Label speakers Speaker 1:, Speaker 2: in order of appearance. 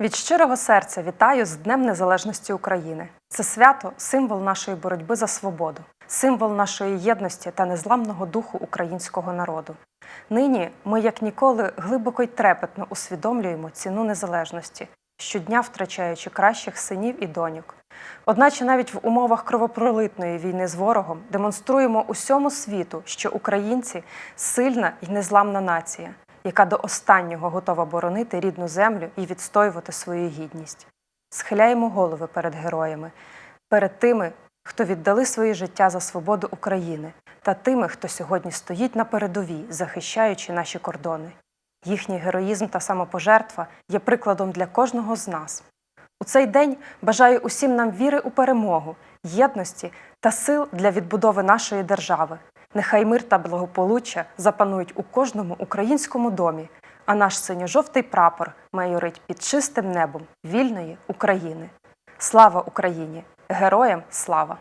Speaker 1: Від щирого серця вітаю з Днем Незалежності України. Це свято символ нашої боротьби за свободу, символ нашої єдності та незламного духу українського народу. Нині ми, як ніколи, глибоко й трепетно усвідомлюємо ціну незалежності, щодня втрачаючи кращих синів і доньок. Одначе навіть в умовах кровопролитної війни з ворогом демонструємо усьому світу, що українці сильна і незламна нація, яка до останнього готова боронити рідну землю і відстоювати свою гідність. Схиляємо голови перед героями, перед тими, хто віддали своє життя за свободу України, та тими, хто сьогодні стоїть на передовій, захищаючи наші кордони. Їхній героїзм та самопожертва є прикладом для кожного з нас. У цей день бажаю усім нам віри у перемогу, єдності та сил для відбудови нашої держави. Нехай мир та благополуччя запанують у кожному українському домі, а наш синьо-жовтий прапор майорить під чистим небом вільної України. Слава Україні! Героям слава!